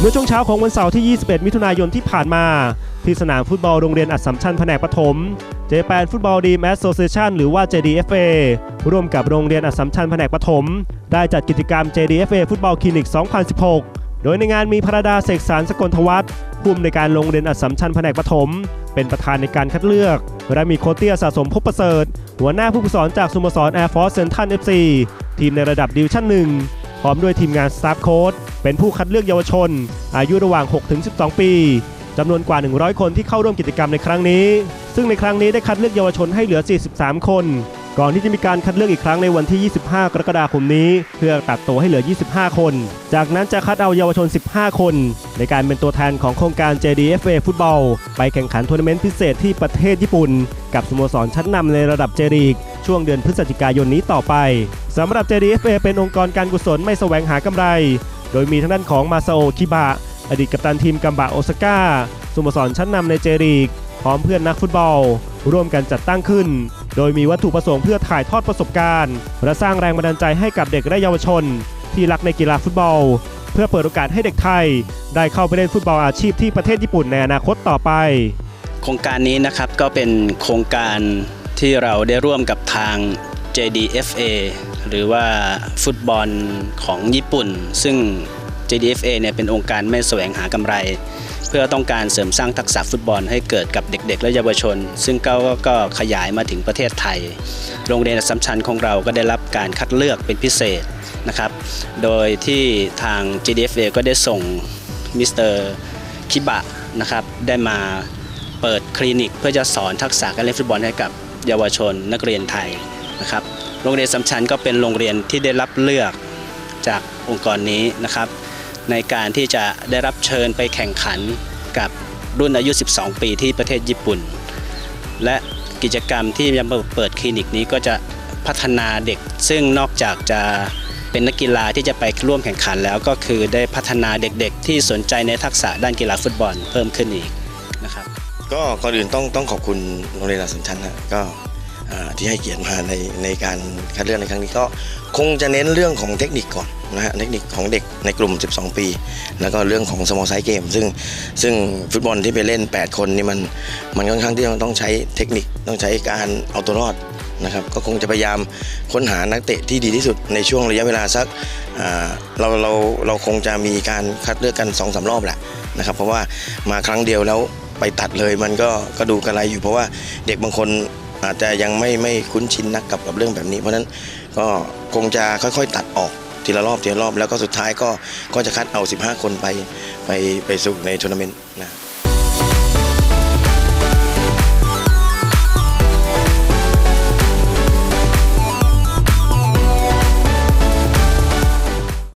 เมื่อช่วงเช้าของวันเสาร์ที่ 21 มิถุนายนที่ผ่านมา ที่สนามฟุตบอลโรงเรียนอัสสัมชัญแผนกปฐมเจแปนฟุตบอลดีแมสโซเซชันหรือว่า JDFA ร่วมกับโรงเรียนอัสสัมชัญแผนกปฐมได้จัดกิจกรรม JDFA ฟุตบอลคลินิก 2016 โดยในงานมีพระดาเสกสรรสกลทวัฒน์ผู้อำนวยการโรงเรียนอัสสัมชัญแผนกปฐมเป็นประธานในการคัดเลือก และมีโคชเตียสะสมพบประเสริฐ หัวหน้าผู้ฝึกสอนจากสโมสร Air Force Central FC ทีมในระดับดิวชั่น1 พร้อมด้วยทีมงานสตาฟโค้ชเป็นผู้คัดเลือกเยาวชน อายุระหว่าง 6-12 ปีจำนวนกว่า 100 คนที่เข้าร่วมกิจกรรมในครั้งนี้ ซึ่งในครั้งนี้ได้คัดเลือกเยาวชนให้เหลือ 43 คน ก่อนที่จะมีการคัดเลือกอีกครั้งในวันที่ 25 กรกฎาคมนี้ เพื่อตัดตัวให้เหลือ 25 คน จากนั้นจะคัดเอาเยาวชน 15 คน ในการเป็นตัวแทนของโครงการ JDFA ฟุตบอล ไปแข่งขันทัวร์นาเมนต์พิเศษที่ประเทศญี่ปุ่น กับสโมสรชั้นนำในระดับเจลีก ช่วงเดือนพฤศจิกายนนี้ต่อไป สำหรับ JDFA เป็นองค์กรการกุศลไม่แสวงหากำไร โดยมีทางด้านของมาซาโอคิบะ อดีตกัปตันทีมกัมบะโอซาก้าสโมสรชั้นนำในเจลีก พร้อมเพื่อนนักฟุตบอล ร่วมกันจัดตั้งขึ้น โดยมีวัตถุประสงค์เพื่อถ่ายทอดประสบการณ์ และสร้างแรงบันดาลใจให้กับเด็กและเยาวชน ที่รักในกีฬาฟุตบอล เพื่อเปิดโอกาสให้เด็กไทย ได้เข้าไปเล่นฟุตบอลอาชีพที่ประเทศญี่ปุ่นในอนาคตต่อไป โครงการนี้นะครับก็เป็นโครงการที่เราได้ร่วมกับทาง JDFA หรือว่าฟุตบอลของญี่ปุ่น ซึ่ง JDFA เนี่ยเป็นองค์การไม่แสวงหากำไร เพื่อต้องการเสริมสร้างทักษะฟุตบอลให้เกิดกับเด็ก ๆ และเยาวชน ซึ่งก็ก็ขยายมาถึงประเทศไทย โรงเรียนอัสสัมชัญของเราก็ได้รับการคัดเลือกเป็นพิเศษนะครับ โดยที่ทาง JDFA ก็ได้ส่งมิสเตอร์คิบะนะครับได้มาเปิดคลินิกเพื่อจะสอนทักษะการเล่นฟุตบอลให้กับเยาวชนนักเรียนไทยนะครับ โรงเรียนสัมชัญก็เป็นโรงเรียนที่ได้รับเลือกจากองค์กรนี้นะครับ ในการที่จะได้รับเชิญไปแข่งขันกับรุ่นอายุ 12 ปีที่ประเทศญี่ปุ่น และกิจกรรมที่จะมาเปิดคลินิกนี้ก็จะพัฒนาเด็ก ซึ่งนอกจากจะเป็นนักกีฬาที่จะไปร่วมแข่งขันแล้วก็คือได้พัฒนาเด็กๆ ที่สนใจในทักษะด้านกีฬาฟุตบอลเพิ่มขึ้นอีกนะครับ ก็ก่อนอื่นต้องต้องขอบคุณโรงเรียนสัมชัญนะก็ ที่ให้เกียรติมาในในการคัดเลือกในครั้งนี้ก็คงจะเน้นเรื่องของเทคนิคก่อนนะฮะเทคนิคของเด็กในกลุ่ม 12 ปี แล้วก็เรื่องของ small size game ซึ่งซึ่งฟุตบอลที่ไปเล่น 8 คนนี่มันมันค่อนข้างที่ต้องใช้เทคนิคต้องใช้การเอาตัวรอดนะครับก็คงจะพยายามค้นหานักเตะที่ดีที่สุดในช่วงระยะเวลาสักเราเราเราคงจะมีการคัดเลือกกัน2อสารอบแหละนะครับเพราะว่ามาครั้งเดียวแล้วไปตัดเลยมันก็ก็ดูกระไรอยู่เพราะว่าเด็กบางคน อาจจะยังไม่ไม่คุ้นชินนักกับกับเรื่องแบบนี้ เพราะฉะนั้นก็คงจะค่อยๆ ตัดออกทีละรอบทีละรอบแล้วก็สุดท้ายก็ก็จะคัดเอา 15 คนไปไปไปสู่ในทัวร์นาเมนต์นะ